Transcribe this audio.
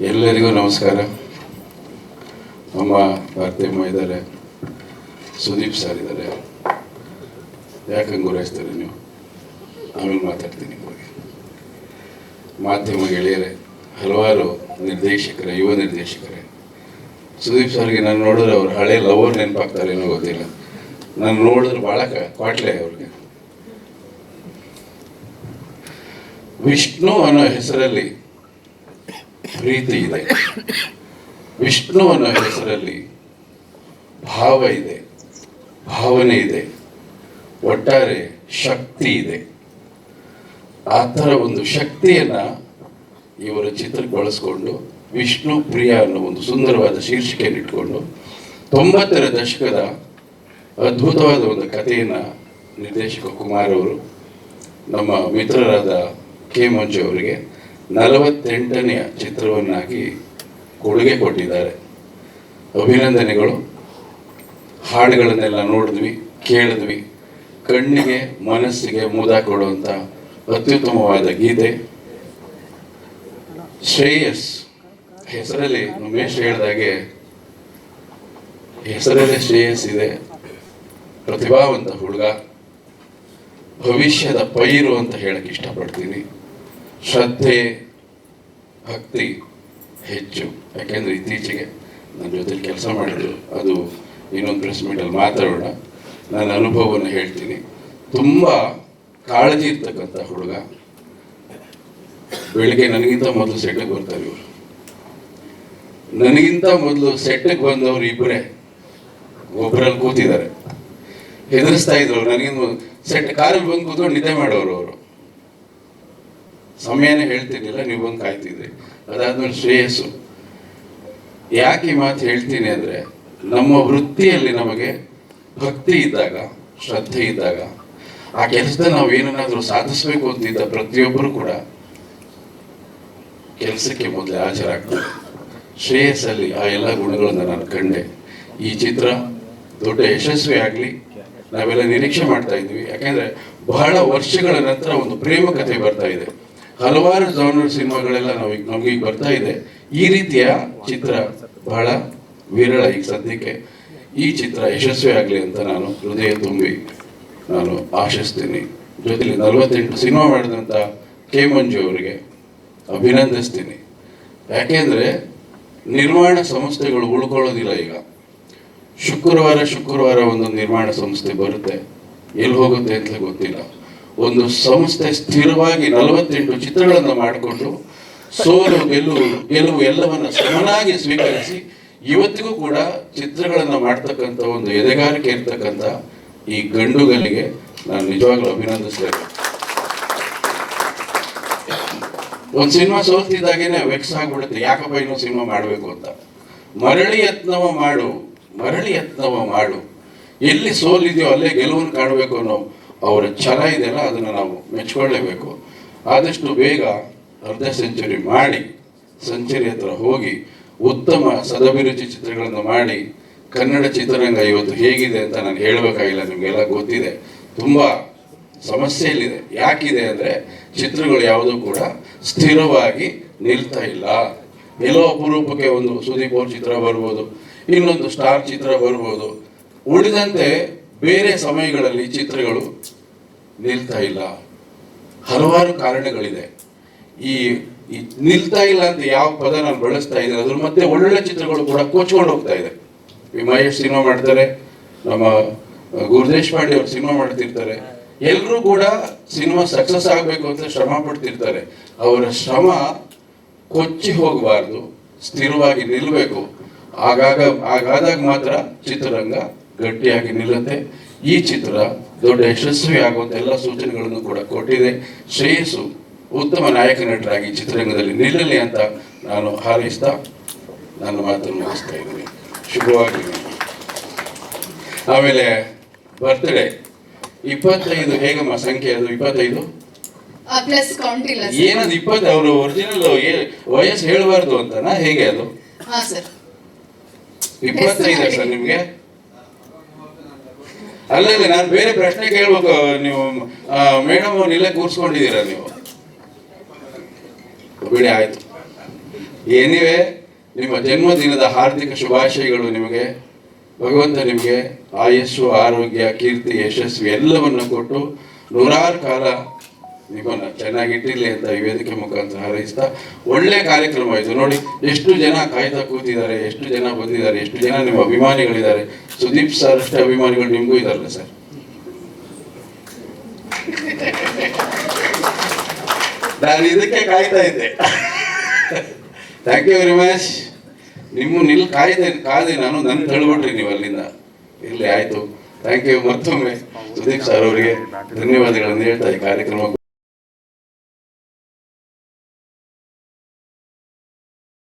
ಎಲ್ಲರಿಗೂ ನಮಸ್ಕಾರ. ಅಮ್ಮ ಭಾರತಿಯಮ್ಮ ಇದ್ದಾರೆ. ಸುದೀಪ್ ಸರ್ ಇದ್ದಾರೆ. ಯಾಕೆ ಗುರಾಯಿಸ್ತಾರೆ ನೀವು? ಆಮೇಲೆ ಮಾತಾಡ್ತೀನಿ ನಿಮಗೆ. ಮಾಧ್ಯಮ ಗೆಳೆಯರೆ, ಹಲವಾರು ನಿರ್ದೇಶಕರೇ, ಯುವ ನಿರ್ದೇಶಕರೇ. ಸುದೀಪ್ ಸರ್ಗೆ ನಾನು ನೋಡಿದ್ರೆ ಅವ್ರು ಹಳೆ ಲವರ್ ನೆನಪಾಗ್ತಾರೆ ಏನೋ ಗೊತ್ತಿಲ್ಲ. ನಾನು ನೋಡಿದ್ರೆ ಭಾಳ ಕ್ವಾಟ್ಲೆ ಅವ್ರಿಗೆ. ವಿಷ್ಣು ಅನ್ನೋ ಹೆಸರಲ್ಲಿ ಪ್ರೀತಿ ಇದೆ. ವಿಷ್ಣುವನ ಹೆಸರಲ್ಲಿ ಭಾವ ಇದೆ, ಭಾವನೆ ಇದೆ, ಒಟ್ಟಾರೆ ಶಕ್ತಿ ಇದೆ. ಆ ಥರ ಒಂದು ಶಕ್ತಿಯನ್ನು ಇವರ ಚಿತ್ರಕ್ಕೆ ಬಳಸ್ಕೊಂಡು ವಿಷ್ಣು ಪ್ರಿಯ ಅನ್ನೋ ಒಂದು ಸುಂದರವಾದ ಶೀರ್ಷಿಕೆಯನ್ನು ಇಟ್ಕೊಂಡು ತೊಂಬತ್ತರ ದಶಕದ ಅದ್ಭುತವಾದ ಒಂದು ಕಥೆಯನ್ನು ನಿರ್ದೇಶಕ ಕುಮಾರ್ ಅವರು ನಮ್ಮ ಮಿತ್ರರಾದ ಕೆ ಮಂಜು ಅವರಿಗೆ ನಲವತ್ತೆಂಟನೆಯ ಚಿತ್ರವನ್ನಾಗಿ ಕೊಡುಗೆ ಕೊಟ್ಟಿದ್ದಾರೆ. ಅಭಿನಂದನೆಗಳು. ಹಾಡುಗಳನ್ನೆಲ್ಲ ನೋಡಿದ್ವಿ, ಕೇಳಿದ್ವಿ. ಕಣ್ಣಿಗೆ, ಮನಸ್ಸಿಗೆ ಮುದ ಕೊಡುವಂಥ ಅತ್ಯುತ್ತಮವಾದ ಗೀತೆ. ಶ್ರೇಯಸ್ ಹೆಸರಲ್ಲಿ ಉಮೇಶ್ ಹೇಳಿದಾಗೆ ಹೆಸರಲ್ಲೇ ಶ್ರೇಯಸ್ ಇದೆ. ಪ್ರತಿಭಾವಂತ ಹುಡುಗ. ಭವಿಷ್ಯದ ಪೈರು ಅಂತ ಹೇಳಕ್ಕೆ ಇಷ್ಟಪಡ್ತೀನಿ. ಶ್ರದ್ಧೆ, ಭಕ್ತಿ ಹೆಚ್ಚು. ಯಾಕೆಂದ್ರೆ ಇತ್ತೀಚೆಗೆ ನನ್ನ ಜೊತೆ ಕೆಲಸ ಮಾಡಿದ್ರು. ಅದು ಇನ್ನೊಂದು ಪ್ರೆಸ್ ಮೀಟಲ್ಲಿ ಮಾತಾಡೋಣ. ನನ್ನ ಅನುಭವವನ್ನು ಹೇಳ್ತೀನಿ. ತುಂಬ ಕಾಳಜಿ ಇರ್ತಕ್ಕಂಥ ಹುಡುಗ. ಬೆಳಿಗ್ಗೆ ನನಗಿಂತ ಮೊದಲು ಸೆಟ್ಟಕ್ಕೆ ಬರ್ತಾರೆ ಇವರು. ನನಗಿಂತ ಮೊದಲು ಸೆಟ್ಗೆ ಬಂದವರು ಇಬ್ಬರೇ ಒಬ್ಬರಲ್ಲಿ ಕೂತಿದ್ದಾರೆ. ಹೆದರಿಸ್ತಾ ಇದ್ರು. ನನಗಿಂತ ಸೆಟ್ ಕಾರಲ್ಲಿ ಬಂದು ಕೂತ್ಕೊಂಡು ನಿದ್ದೆ ಮಾಡೋರು ಅವರು. ಸಮಯನೇ ಹೇಳ್ತಿದ್ದಿಲ್ಲ, ನೀವು ಬಂದು ಕಾಯ್ತಿದ್ರಿ. ಅದಾದ್ಮೇಲೆ ಶ್ರೇಯಸ್ಸು. ಯಾಕೆ ಮಾತು ಹೇಳ್ತೀನಿ ಅಂದ್ರೆ, ನಮ್ಮ ವೃತ್ತಿಯಲ್ಲಿ ನಮಗೆ ಭಕ್ತಿ ಇದ್ದಾಗ, ಶ್ರದ್ಧೆ ಇದ್ದಾಗ, ಆ ಕೆಲಸದಲ್ಲಿ ನಾವು ಏನನ್ನಾದರೂ ಸಾಧಿಸಬೇಕು ಅಂತಿದ್ದ ಪ್ರತಿಯೊಬ್ಬರು ಕೂಡ ಕೆಲಸಕ್ಕೆ ಮೊದಲೇ ಹಾಜರಾಗ್ತದೆ ಶ್ರೇಯಸ್ಸಲ್ಲಿ ಆ ಎಲ್ಲ ಗುಣಗಳನ್ನು ನಾನು ಕಂಡೆ. ಈ ಚಿತ್ರ ದೊಡ್ಡ ಯಶಸ್ವಿ ಆಗಲಿ, ನಾವೆಲ್ಲ ನಿರೀಕ್ಷೆ ಮಾಡ್ತಾ ಇದ್ವಿ ಯಾಕೆಂದ್ರೆ ಬಹಳ ವರ್ಷಗಳ ನಂತರ ಒಂದು ಪ್ರೇಮ ಕಥೆ ಬರ್ತಾ ಇದೆ. ಹಲವಾರು ಜಾನರ್ ಸಿನಿಮಾಗಳೆಲ್ಲ ನಾವು ನಮ್ಗೆ ಈಗ ಬರ್ತಾ ಇದೆ. ಈ ರೀತಿಯ ಚಿತ್ರ ಬಹಳ ವಿರಳ ಈಗ ಸದ್ಯಕ್ಕೆ. ಈ ಚಿತ್ರ ಯಶಸ್ವಿ ಆಗಲಿ ಅಂತ ನಾನು ಹೃದಯ ತುಂಬಿ ನಾನು ಆಶಿಸ್ತೀನಿ. ಜೊತೆಲಿ ನಲವತ್ತೆಂಟು ಸಿನಿಮಾ ಮಾಡಿದಂಥ ಕೆ ಮಂಜು ಅವರಿಗೆ ಅಭಿನಂದಿಸ್ತೀನಿ. ಯಾಕೆಂದ್ರೆ ನಿರ್ಮಾಣ ಸಂಸ್ಥೆಗಳು ಉಳ್ಕೊಳ್ಳೋದಿಲ್ಲ ಈಗ. ಶುಕ್ರವಾರ ಶುಕ್ರವಾರ ಒಂದು ನಿರ್ಮಾಣ ಸಂಸ್ಥೆ ಬರುತ್ತೆ. ಎಲ್ಲಿ ಹೋಗುತ್ತೆ ಅಂತ ಗೊತ್ತಿಲ್ಲ. ಒಂದು ಸಂಸ್ಥೆ ಸ್ಥಿರವಾಗಿ ನಲವತ್ತೆಂಟು ಚಿತ್ರಗಳನ್ನು ಮಾಡಿಕೊಂಡು ಸೋಲು, ಗೆಲುವು ಗೆಲುವು ಎಲ್ಲವನ್ನ ಸಮನಾಗಿ ಸ್ವೀಕರಿಸಿ ಇವತ್ತಿಗೂ ಕೂಡ ಚಿತ್ರಗಳನ್ನು ಮಾಡ್ತಕ್ಕಂಥ ಒಂದು ಎದೆಗಾರಿಕೆ ಇರ್ತಕ್ಕಂಥ ಈ ಗಂಡುಗಲಿಗೆ ನಾನು ನಿಜವಾಗ್ಲೂ ಅಭಿನಂದಿಸಬೇಕು. ಒಂದು ಸಿನಿಮಾ ಸೋಲ್ತಿದ್ದಾಗೇನೆ ವೆಕ್ಸ್ ಆಗ್ಬಿಡುತ್ತೆ. ಯಾಕಪ್ಪ ಇನ್ನೊಂದು ಸಿನಿಮಾ ಮಾಡಬೇಕು ಅಂತ. ಮರಳಿ ಯತ್ನವ ಮಾಡು, ಮರಳಿ ಯತ್ನವ ಮಾಡು. ಎಲ್ಲಿ ಸೋಲಿದೆಯೋ ಅಲ್ಲೇ ಗೆಲುವನ್ನು ಕಾಣಬೇಕು ಅನ್ನೋ ಅವರ ಛಲ ಇದೆಯಲ್ಲ ಅದನ್ನು ನಾವು ಮೆಚ್ಕೊಳ್ಳೇಬೇಕು. ಆದಷ್ಟು ಬೇಗ ಅರ್ಧ ಸೆಂಚುರಿ ಮಾಡಿ, ಸೆಂಚುರಿ ಹತ್ರ ಹೋಗಿ, ಉತ್ತಮ ಸದಭಿರುಚಿ ಚಿತ್ರಗಳನ್ನು ಮಾಡಿ, ಕನ್ನಡ ಚಿತ್ರರಂಗ ಇವತ್ತು ಹೇಗಿದೆ ಅಂತ ನಾನು ಹೇಳಬೇಕಾಗಿಲ್ಲ, ನಿಮಗೆಲ್ಲ ಗೊತ್ತಿದೆ. ತುಂಬ ಸಮಸ್ಯೆಯಲ್ಲಿದೆ. ಯಾಕಿದೆ ಅಂದರೆ, ಚಿತ್ರಗಳು ಯಾವುದೂ ಕೂಡ ಸ್ಥಿರವಾಗಿ ನಿಲ್ತಾ ಇಲ್ಲ. ಎಲ್ಲೋ ಅಪರೂಪಕ್ಕೆ ಒಂದು ಸುದೀಪ್ ಅವ್ರ ಚಿತ್ರ ಬರ್ಬೋದು, ಇನ್ನೊಂದು ಸ್ಟಾರ್ ಚಿತ್ರ ಬರ್ಬೋದು. ಉಳಿದಂತೆ ಬೇರೆ ಸಮಯಗಳಲ್ಲಿ ಚಿತ್ರಗಳು ನಿಲ್ತಾ ಇಲ್ಲ. ಹಲವಾರು ಕಾರಣಗಳಿದೆ. ಈ ನಿಲ್ತಾ ಇಲ್ಲ ಅಂತ ಯಾವ ಪದ ನಾನು ಬಳಸ್ತಾ ಇದ್ದೀನಿ ಅದ್ರ ಮತ್ತೆ ಒಳ್ಳೆ ಚಿತ್ರಗಳು ಕೂಡ ಕೊಚ್ಕೊಂಡು ಹೋಗ್ತಾ ಇದೆ. ಈ ಮಹೇಶ್ ಸಿನಿಮಾ ಮಾಡ್ತಾರೆ, ನಮ್ಮ ಗುರುದೇಶ್ ಪಾಂಡೆ ಅವರು ಸಿನಿಮಾ ಮಾಡ್ತಿರ್ತಾರೆ. ಎಲ್ಲರೂ ಕೂಡ ಸಿನಿಮಾ ಸಕ್ಸಸ್ ಆಗಬೇಕು ಅಂತ ಶ್ರಮ ಪಡ್ತಿರ್ತಾರೆ. ಅವರ ಶ್ರಮ ಕೊಚ್ಚಿ ಹೋಗಬಾರ್ದು, ಸ್ಥಿರವಾಗಿ ನಿಲ್ಲಬೇಕು ಆಗಾಗ ಹಾಗಾದಾಗ ಮಾತ್ರ ಚಿತ್ರರಂಗ ಗಟ್ಟಿಯಾಗಿ ನಿಲ್ಲುತ್ತೆ. ಈ ಚಿತ್ರ ದೊಡ್ಡ ಯಶಸ್ವಿ ಆಗುವಂತ ಎಲ್ಲ ಸೂಚನೆಗಳನ್ನು ಕೂಡ ಕೊಟ್ಟಿದೆ. ಶ್ರೇಯಸ್ಸು ಉತ್ತಮ ನಾಯಕ ನಟರಾಗಿ ಚಿತ್ರರಂಗದಲ್ಲಿ ನಿಲ್ಲಲಿ ಅಂತ ನಾನು ಹಾರೈಸ್ತಾ ನನ್ನ ಮಾತನ್ನು ಮುಗಿಸ್ತಾ ಇದ್ದೀನಿ. ಶುಭವಾಗಿ ಆಮೇಲೆ ಬರ್ತ್ಡೇ ಇಪ್ಪತ್ತೈದು ಹೇಗಮ್ಮ ಸಂಖ್ಯೆ ಅದು ಇಪ್ಪತ್ತೈದು? ಪ್ಲಸ್ ಕೌಂಟ್ ಇಲ್ಲ ಸರ್. ಏನದು ಇಪ್ಪತ್ತು ಅವರು ಒರಿಜಿನಲ್ ವಯಸ್ಸು ಹೇಳಬಾರ್ದು ಅಂತನಾ? ಹೇಗೆ ಅದು? ಇಪ್ಪತ್ತೈದು ಸರ್ ನಿಮ್ಗೆ? ಅಲ್ಲ ನಾನು ಬೇರೆ ಪ್ರಶ್ನೆ ಕೇಳ್ಬೇಕು. ನೀವು ಮೇಡಮ್ ಇಲ್ಲೇ ಕೂರ್ಸ್ಕೊಂಡಿದ್ದೀರಾ ನೀವು? ಬಿಡಿ, ಆಯ್ತು. ಏನಿವೆ ನಿಮ್ಮ ಜನ್ಮದಿನದ ಹಾರ್ದಿಕ ಶುಭಾಶಯಗಳು ನಿಮಗೆ. ಭಗವಂತ ನಿಮಗೆ ಆಯಸ್ಸು, ಆರೋಗ್ಯ, ಕೀರ್ತಿ ಯಶಸ್ವಿ ಎಲ್ಲವನ್ನು ಕೊಟ್ಟು ನೂರಾರು ಕಾಲ ನಿಮ್ಮನ್ನು ಚೆನ್ನಾಗಿಟ್ಟಿರಲಿ ಅಂತ ಈ ವೇದಿಕೆ ಮುಖಾಂತರ ಹಾರೈಸ್ತಾ ಒಳ್ಳೆ ಕಾರ್ಯಕ್ರಮ ಇದು ನೋಡಿ, ಎಷ್ಟು ಜನ ಕಾಯ್ತಾ ಕೂತಿದ್ದಾರೆ, ಎಷ್ಟು ಜನ ಬಂದಿದ್ದಾರೆ, ಎಷ್ಟು ಜನ ನಿಮ್ಮ ಅಭಿಮಾನಿಗಳಿದ್ದಾರೆ. ಸುದೀಪ್ ಸರ್ ಅಷ್ಟೇ ಅಭಿಮಾನಿಗಳು ನಿಮಗೂ ಇದಾರಲ್ಲ ಸರ್ ನಾನು ಇದಕ್ಕೆ ಕಾಯ್ತಾ ಇದ್ದೆ. ಥ್ಯಾಂಕ್ ಯು ವೆರಿ ಮಚ್ ನಿಮ್ಮ ನಿಲ್ ಕಾಯ್ದೆ, ಕಾದೆ ನಾನು ನನ್ನ ತಳ್ಬಿಟ್ರಿ ನೀವು ಅಲ್ಲಿಂದ. ಇಲ್ಲಿ ಆಯ್ತು. ಥ್ಯಾಂಕ್ ಯು ಮತ್ತೊಮ್ಮೆ ಸುದೀಪ್ ಸರ್ ಅವರಿಗೆ ಧನ್ಯವಾದಗಳನ್ನು ಹೇಳ್ತಾ ಈ ಕಾರ್ಯಕ್ರಮ